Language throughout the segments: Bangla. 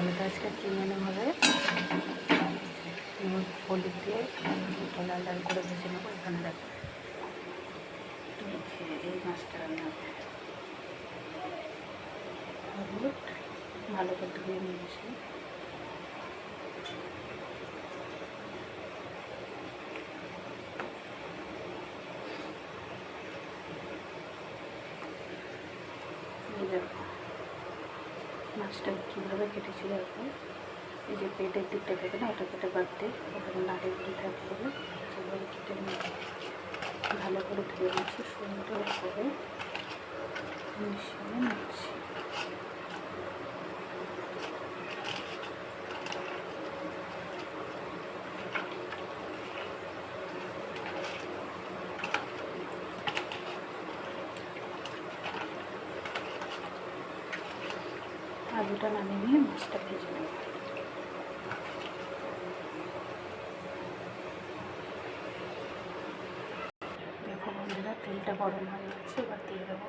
কী মেনু হবে? নুন হলুদ দিয়ে লাল লাল করে ভেজে নেব এখানে দেখো এই মাছটা রান্না হলুদ ভালো করে ধুয়ে নিয়েছি দেখো। মাছটা কীভাবে কেটেছিল এখন? এই যে পেটের দিকটা থাকে না ওটা কেটে বাদ দিয়ে ওখানে নাড়িগুলি থাকবে সেভাবে কেটে ভালো করে ধুয়ে নিচ্ছি, সুন্দর করে মিশিয়ে নিচ্ছি। আলুটা নামিয়ে নিয়ে মাছটা ভেজে নেব। দেখো বন্ধুরা, তেলটা গরম হয়ে গেছে, এবার দিয়ে দেবো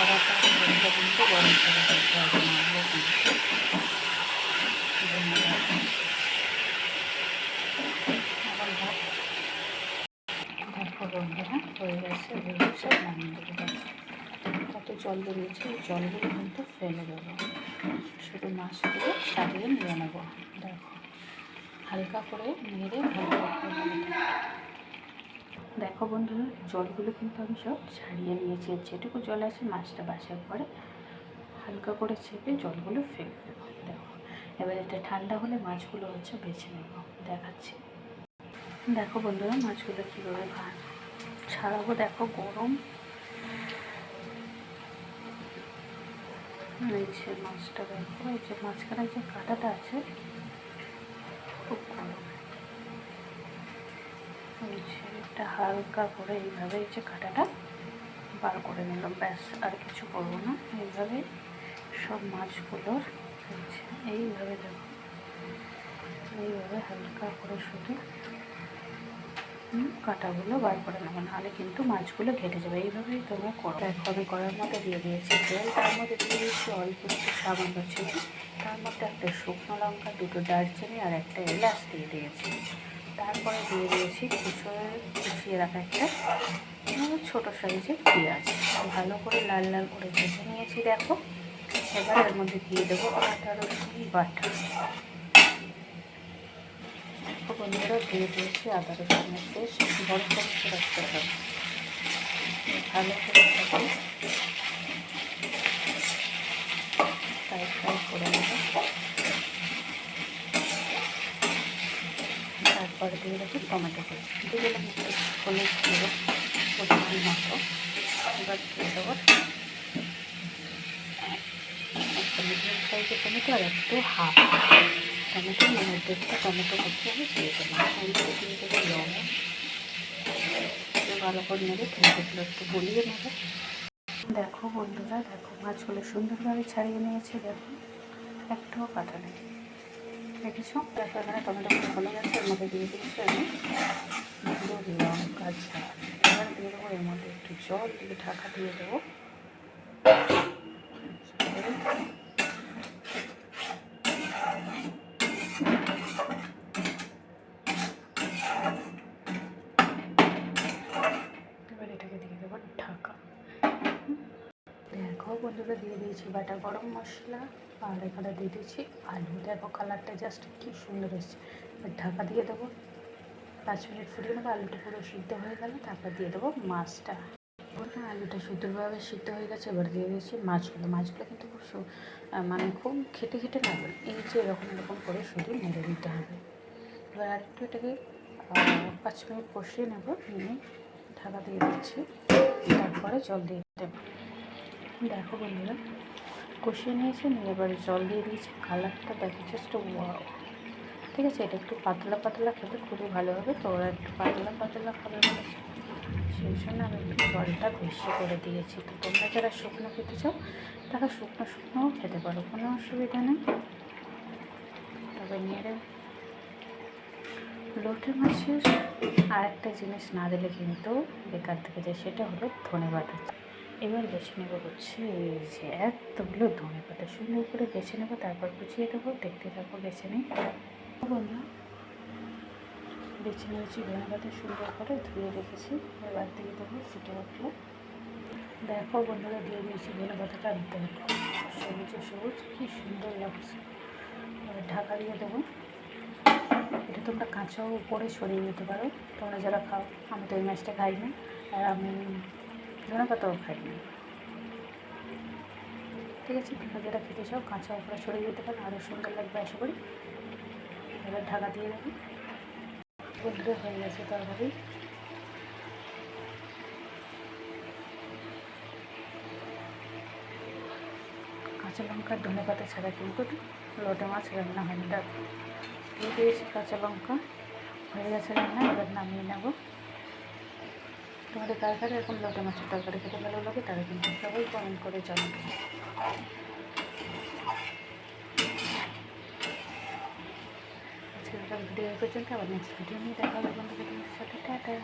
ভালো করে কড়াটা তেলটা কিন্তু গরম করে দিতে হবে নাহলে কিন্তু দেখো বন্ধুরা হয়ে গেছে হয়ে সব নামিয়ে দেবো দেখো কত জল বেরিয়েছে এই জলগুলো কিন্তু ফেলে দেবো শুধু মাছগুলো সারিয়ে নিয়ে নেব দেখো হালকা করে নেড়ে ভালো করে দেখো বন্ধুরা, জলগুলো কিন্তু আমি সব ছাড়িয়ে নিয়েছি। যেটুকু জল আছে, মাছটা বাসার পরে হালকা করে চেপে জলগুলো ফেলে দেবো। দেখো, এবার এটা ঠান্ডা হলে মাছগুলো হচ্ছে বেছে নেব। দেখাচ্ছি। দেখো বন্ধুরা, মাছগুলো কীভাবে ছাড়াবো। দেখো গরম। এই যে মাছটা দেখো, এই যে মাঝখানে যে কাঁটাটা আছে খুব গরম এটা হালকা করে এইভাবে এই যে কাঁটাটা বার করে নিলাম। ব্যাস, আর কিছু করব না। এইভাবে সব মাছগুলোর যে এইভাবে দেখো। এইভাবে হালকা করে শুধু কাঁটাগুলো বার করে নেব। নাহলে কিন্তু মাছগুলো ঘেটে যাবে। এইভাবেই তোমরা করো। আমি কড়ার মধ্যে দিয়ে দিয়েছি তেল। তার মধ্যে দিয়ে দিয়েছি অল্প একটু সামান্য চিনি। তার মধ্যে একটা শুকনো লঙ্কা, দুটো দারচিনি আর একটা এলাচ দিয়ে দিয়েছি। তারপরে দিয়ে দিয়েছি কুচুয়ে কুচিয়ে রাখা একটা ছোটো সাইজের পেঁয়াজ। ভালো করে লাল লাল করে ভেজে নিয়েছি, দেখো। এবার এর মধ্যে দিয়ে দেবো আদা, রসুন, বাটা। বন্ধুরা, দিয়ে দিয়েছি আদা, রসুনের পেস্ট। বড় করে রাখতে হবে ভালো করে থাকে ফ্রাই ফ্রাই করে নেব তারপরে টমেটো একটু হলুদ দেবো পরিমাণ মতো এবার দিয়ে দেবো একটা সাইজের টমেটো আর একটু হাফ টমেটো মানে দেড়টা টমেটো করতে হবে দিয়ে দেবো এইগুলো দিয়ে দেবো লবণ ভালো করে নেবে টমেটোগুলো একটু গলিয়ে নেবে দেখো বন্ধুরা, দেখো মাছগুলো সুন্দরভাবে ছাড়িয়ে নিয়েছে, দেখো। একটাও কাটা নেই। দেখেছ দেখো এখানে টমেটোগুলো ভালো গেছে এর মধ্যে দিয়ে দিয়েছি আমি। হলুদ লঙ্কা ঝাল। এবার দিয়ে দেবো এর মধ্যে একটু জল দিয়ে ঢাকা দিয়ে দেবো। এবার এটাকে দিয়ে দেবো ঢাকা। বন্ধুরা দিয়ে দিয়েছি বাটা গরম মশলা। আর এখানে দিয়ে দিয়েছি আলু। দেখো কালারটা জাস্ট কি সুন্দর এসছে। এবার ঢাকা দিয়ে দেবো। পাঁচ মিনিট ফুটিয়ে নেব, আলুটা পুরো সিদ্ধ হয়ে গেলে। তারপর দিয়ে দেবো মাছটা। বললাম আলুটা সুন্দরভাবে সিদ্ধ হয়ে গেছে। এবার দিয়ে দিয়েছি মাছগুলো। মাছগুলো কিন্তু খুব মানে খুব খেটে খেটে নেবে এই যে এরকম এরকম করে শুধু নেড়ে দিতে হবে। এবার আরেকটু এটাকে পাঁচ মিনিট কষিয়ে নেব। নিয়ে ঢাকা দিয়ে দিচ্ছি। তারপরে জল দিয়ে দেবো। দেখো বন্ধুরা। কষিয়ে নিয়েছি, নিয়ে এবারে জল দিয়ে দিয়েছি। কালারটা দেখো জাস্ট ওয়াও ঠিক আছে, এটা একটু পাতলা পাতলা খেতে খুবই ভালো হবে। তো ওরা একটু পাতলা পাতলা খাবে বলে সেই জন্য আমি একটু জলটা বেশি করে দিয়েছি। তো তোমরা যারা শুকনো খেতে চাও, তারা শুকনো শুকনোও খেতে পারো, কোনো অসুবিধা নেই। তবে নেড়ে লোটে মাছের আর একটা জিনিস না দিলে কিন্তু বেকার থেকে যায়, সেটা হলো ধনে পাতা এবার বেছে নেব হচ্ছে এই যে এতগুলো ধনে পাতা। সুন্দর করে বেছে নেব, তারপর কুচিয়ে দেবো, দেখতে থাকব বেছে নিই। বন্ধুরা, বেছে নিয়েছি ধনে পাতা সুন্দর করে, ধুয়ে রেখেছি, এবার দিয়ে দেবো ফুটে উঠল দেখো বন্ধুরা, দিয়ে দিয়েছি ধনে পাতাটা একদম সবুজে সবুজ, কি সুন্দর লাগছে। এবার ঢাকা দিয়ে দেবো। এটা তোমরা কাঁচাও উপরে সরিয়ে নিতে পারো। তোমরা যারা খাও, আমি তো এই মাছটা খাই না আর আমি ধনে পাতাও খাই ঠিক আছে যারা খেতে চাও কাঁচা উপরে ছড়িয়ে দিতে পারো, আরও সুন্দর লাগবে আশা করি। এবার ঢাকা দিয়ে দেবো বন্ধুরা, হয়ে গেছে তরকারি। কাঁচা লঙ্কা, ধনে পাতা ছাড়া কিন্তু লোটে মাছ রান্না হয় না কাঁচা লঙ্কা, হয়ে গেছে রান্না, এবার নামিয়ে নেব। তোমাদের কার কার এরকম লোটে মাছের তরকারি খেতে ভালো লাগে, তারা কিন্তু সবাই কমেন্ট করে জানাবে। আজকের ভিডিও পর্যন্ত, আবার নেক্সট ভিডিও নিয়ে দেখা হবে বন্ধুদের সাথে। টাটা।